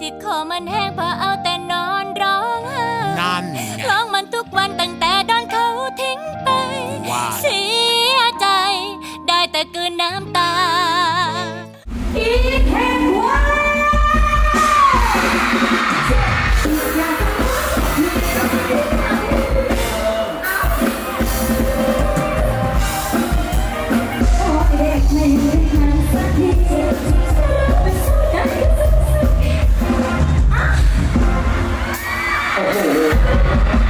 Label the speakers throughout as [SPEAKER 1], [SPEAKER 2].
[SPEAKER 1] ที่คอมันแห้งเพอเอาแต่นอนร้องไห้
[SPEAKER 2] นั่นไง
[SPEAKER 1] ร้องมันทุกวันตั้งแต่โดนเขาทิ้งไป
[SPEAKER 2] ว่า
[SPEAKER 1] เสีย Thank you.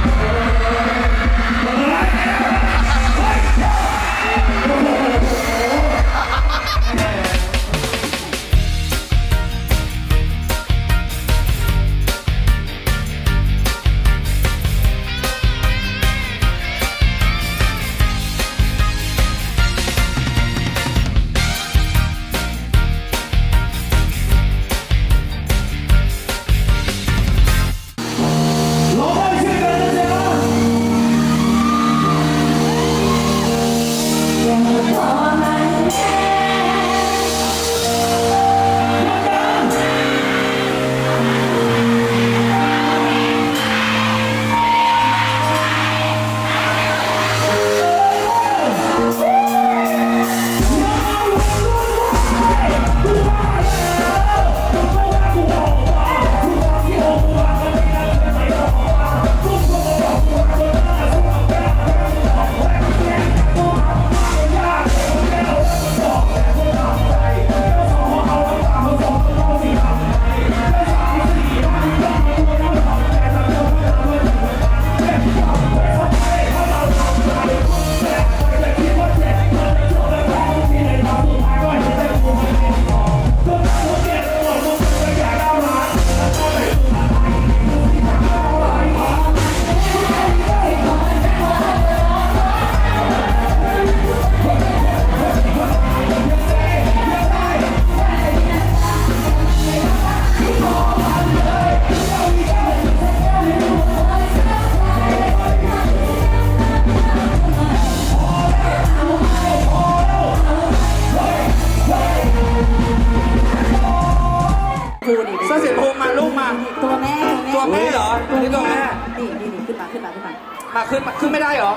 [SPEAKER 1] อ
[SPEAKER 3] นี่ตัวแม่
[SPEAKER 1] นี่นี่นี่ขึ้นมาขึ้นมาขึ้นมา
[SPEAKER 3] มาขึ้นมาขึ้นไม่ได้เหรอ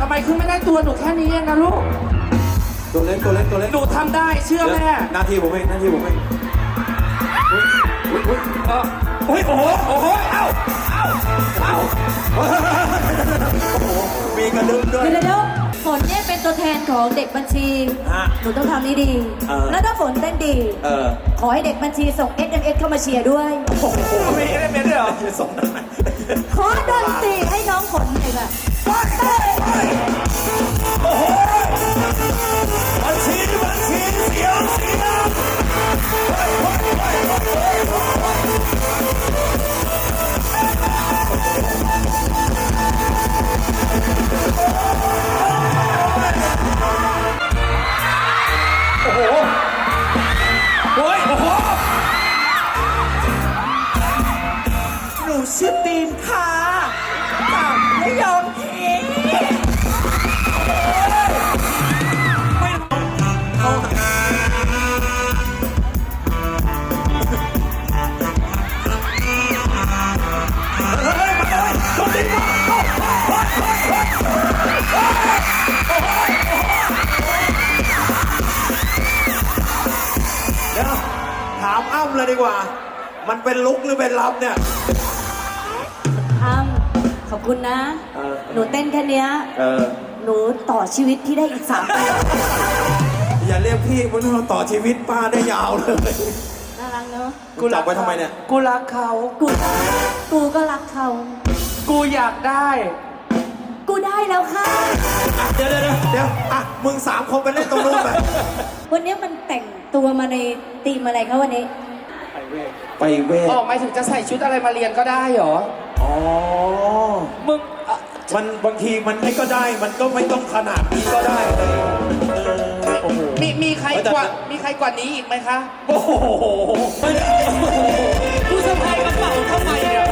[SPEAKER 3] ทำไมขึ้นไม่ได้ตัวหนูแค่นี้เองนะลูก
[SPEAKER 4] ตัวเล็กตัวเล็กตัวเล็ก
[SPEAKER 3] หนูทำได้เชื่อแม่
[SPEAKER 4] หน้าที่ผมเองหน้าที่ผมเอง
[SPEAKER 3] เออโอ้ยโอ้โหโอ้โหเอ้าเอ้าเอ้า
[SPEAKER 4] มีกระดึ๊บด้วย
[SPEAKER 1] เดี๋ยวเดี๋ยวฝนเนี่ยเป็นตัวแทนของเด็กบัญชี
[SPEAKER 4] ฮะ
[SPEAKER 1] หนูต้องทำนี้ดี
[SPEAKER 4] เออ
[SPEAKER 1] แล้วถ้าฝนเต้นดี
[SPEAKER 4] เออ
[SPEAKER 1] ขอให้เด็กบัญชีส่ง SMS เข้ามาเชียร์ด้วย
[SPEAKER 4] โอ้โห
[SPEAKER 3] มีเอลเมนต์ด้วยเหรอ
[SPEAKER 4] จะส่งทางไหน
[SPEAKER 1] ขอดนตรีให้น้องฝนหน่อยค่ะ
[SPEAKER 4] บัญชีบัญชีเสีย ดีกว่า มันเป็นลุกหรือเป็นรับเนี่ย
[SPEAKER 1] อ้ำขอบคุณนะ
[SPEAKER 4] เออ
[SPEAKER 1] หนูเต้นแค่เนี้ย
[SPEAKER 4] เออ
[SPEAKER 1] หนูต่อชีวิตพี่ได้อีกสามปี
[SPEAKER 4] อย่าเรียกพี่มันเราต่อชีวิตป้าได้ยาวเลย
[SPEAKER 1] น่ารักเนอะ
[SPEAKER 4] กูจับไว้ทำไมเนี่ย
[SPEAKER 3] กูรักเขา
[SPEAKER 1] กูกูก็รักเขา
[SPEAKER 3] กูอยากได้
[SPEAKER 1] กูได้แล้วค่ะ
[SPEAKER 4] อะเดี๋ยวเดี๋ยวเดี๋ยวเดี๋ยวอะมึงสามคนไปเล่นตรงนู้นไป
[SPEAKER 1] วันนี้มันแต่งตัวมาในธีมอะไรคะวันนี้
[SPEAKER 4] ไปเวท
[SPEAKER 3] อ๋อหมายถึงจะใส่ชุดอะไรมาเรียนก็ได้เหรอ
[SPEAKER 4] อ๋อ
[SPEAKER 3] มึงเอ่อ
[SPEAKER 4] มันบางทีมันไม่ก็ได้ มันก็ไม่ต้องขนาดนี้ก็ได้เออโอ้โห
[SPEAKER 3] มีมีใคร
[SPEAKER 4] เฮ้ยแต่
[SPEAKER 3] กว่ามีใครกว่านี้อีกไหมคะ
[SPEAKER 4] โอ้โห
[SPEAKER 3] กูสะพายกระเป๋าทำไมเนี่ย